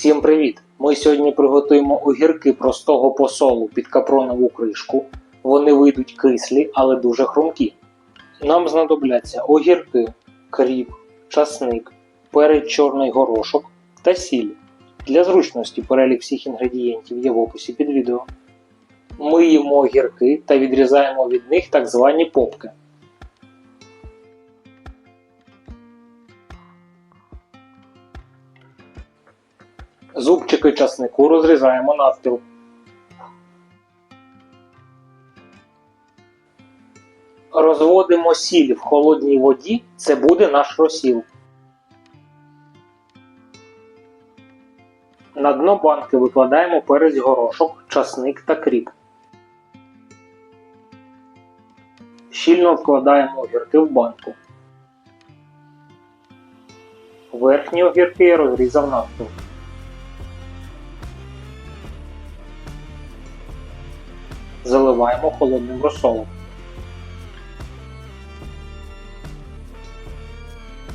Всім привіт! Ми сьогодні приготуємо огірки простого посолу під капронову кришку. Вони вийдуть кислі, але дуже хрумкі. Нам знадобляться огірки, кріп, часник, перець чорний горошок та сіль. Для зручності перелік всіх інгредієнтів є в описі під відео. Миємо огірки та відрізаємо від них так звані попки. Зубчики часнику розрізаємо навпіл. Розводимо сіль в холодній воді, це буде наш розсіл. На дно банки викладаємо перець горошок, часник та кріп. Щільно вкладаємо огірки в банку. Верхні огірки я розрізав навпіл. Заливаємо холодним розсолом.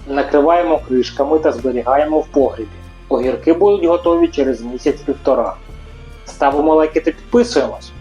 Накриваємо кришками та зберігаємо в погрібі. Огірки будуть готові через місяць-півтора. Ставимо лайки та підписуємось.